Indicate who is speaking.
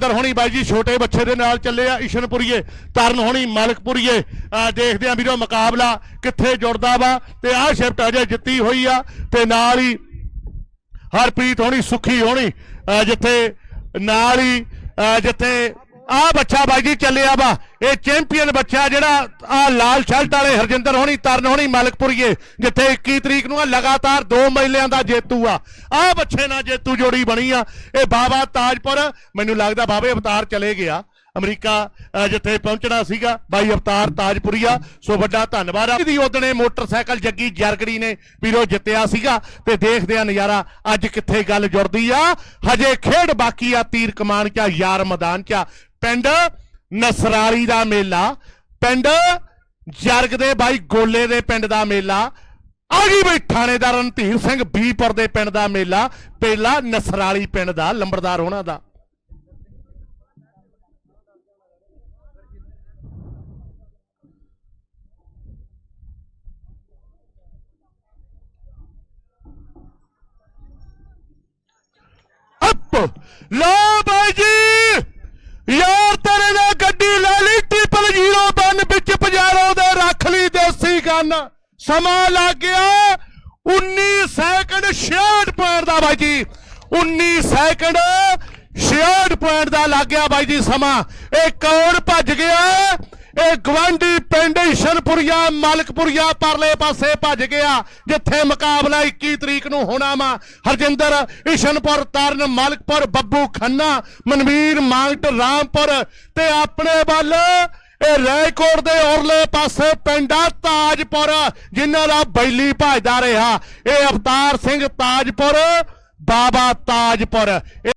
Speaker 1: ਦਰ ਹੋਣੀ ਬਾਈ ਜੀ, ਛੋਟੇ ਬੱਚੇ ਦੇ ਨਾਲ ਚੱਲੇ ਆ ਇਸ਼ਨਪੁਰੀਏ, ਤਰਨ ਹੋਣੀ ਮਲਕਪੁਰੀਏ। ਅਹ ਦੇਖਦੇ ਆ ਵੀਰੋ ਮੁਕਾਬਲਾ ਕਿੱਥੇ ਜੁੜਦਾ ਵਾ ਤੇ ਆਹ ਸ਼ਿਫਟ ਅਜੇ ਜਿੱਤੀ ਹੋਈ ਆ ਤੇ ਨਾਲ ਹੀ ਹਰਪ੍ਰੀਤ ਹੋਣੀ, ਸੁਖੀ ਹੋਣੀ ਜਿੱਥੇ ਨਾਲ ਹੀ, ਅਹ ਜਿੱਥੇ ਆਹ ਬੱਚਾ ਬਾਈ ਜੀ ਚੱਲਿਆ ਵਾ। ਇਹ ਚੈਂਪੀਅਨ ਬੱਚਾ ਜਿਹੜਾ ਆ ਲਾਲ ਸ਼ਰਟ ਵਾਲੇ ਹਰਜਿੰਦਰ ਹੋਣੀ, ਤਰਨ ਹੋਣੀ, ਮਲਕਪੁਰੀਏ, ਜਿੱਥੇ 21 ਤਰੀਕ ਨੂੰ ਆ ਲਗਾਤਾਰ ਦੋ ਮਹਿਲਿਆਂ ਦਾ ਜੇਤੂ ਆ। ਆ ਬੱਚੇ ਨਾਲ ਜੇਤੂ ਜੋੜੀ ਬਣੀ ਆ। ਇਹ ਬਾਬਾ ਤਾਜਪੁਰ, ਮੈਨੂੰ ਲੱਗਦਾ ਬਾਬੇ ਅਵਤਾਰ ਚਲੇ ਗਿਆ, ਅਮਰੀਕਾ ਜਿੱਥੇ ਪਹੁੰਚਣਾ ਸੀਗਾ। ਬਾਈ ਅਵਤਾਰ ਤਾਜਪੁਰੀਆ, ਸੋ ਵੱਡਾ ਧੰਨਵਾਦ ਆ। ਦੀ ਉਹਦਨੇ ਮੋਟਰਸਾਈਕਲ ਜੱਗੀ ਜਰਗੜੀ ਨੇ ਵੀਰੋ ਜਿੱਤਿਆ ਸੀਗਾ ਤੇ ਦੇਖਦੇ ਆ ਨਜ਼ਾਰਾ ਅੱਜ ਕਿੱਥੇ ਗੱਲ ਜੁੜਦੀ ਆ। ਹਜੇ ਖੇਡ ਬਾਕੀ ਆ, ਤੀਰ ਕਮਾਨ ਚ ਯਾਰ ਮੈਦਾਨ ਚ ਆ। ਪਿੰਡ ਨਸਰਾਲੀ ਦਾ ਮੇਲਾ, ਪਿੰਡ ਜਰਗ ਦੇ ਬਾਈ ਗੋਲੇ ਦੇ ਪਿੰਡ ਦਾ ਮੇਲਾ, ਆ ਗਈ ਬਈ ਥਾਣੇਦਾਰ ਰਣਧੀਰ ਸਿੰਘ ਬੀਪੁਰ ਦੇ ਪਿੰਡ ਦਾ ਮੇਲਾ, ਪਹਿਲਾ ਨਸਰਾਲੀ ਪਿੰਡ ਦਾ, ਲੰਬੜਦਾਰ ਉਹਨਾਂ ਦਾ। ਅੱਪ! ਲੋ ਦੇਸੀ ਸਮਾਂ ਲੱਗ ਗਿਆ। 19 ਸੈਕਿੰਡ 66 ਪੁਆਇੰਟ ਦਾ ਬਾਈ ਜੀ। 19 ਸੈਕਿੰਡ 66 ਪੁਆਇੰਟ ਦਾ ਲੱਗ ਗਿਆ ਬਾਈ ਜੀ ਸਮਾਂ। ਇਹ ਕੌਣ ਭੱਜ ਗਿਆ? ਇਹ ਗਵਾਂਢੀ ਪਿੰਡ ਇਸ਼ਨਪੁਰੀਆ ਮਲਕਪੁਰੀਆ ਪਰਲੇ ਪਾਸੇ ਭੱਜ ਗਿਆ, ਜਿੱਥੇ ਮੁਕਾਬਲਾ 21 ਤਰੀਕ ਨੂੰ ਹੋਣਾ ਵਾ। ਹਰਜਿੰਦਰ ਇਸ਼ਨਪੁਰ ਤਰਨ, ਮਾਲਕਪੁਰ, ਬੱਬੂ ਖੰਨਾ, ਮਨਵੀਰ ਮਾਂਗਟ ਰਾਮਪੁਰ ਤੇ ਆਪਣੇ ਵੱਲ ਇਹ ਦੇ ਔਰਲੇ ਪਾਸੇ ਪਿੰਡਾ ਤਾਜਪੁਰ, ਜਿਨ੍ਹਾਂ ਦਾ ਬੈਲੀ ਭਜਦਾ ਰਿਹਾ। ਇਹ ਅਵਤਾਰ ਸਿੰਘ ਤਾਜਪੁਰ, ਬਾਬਾ ਤਾਜਪੁਰ। ਇਹ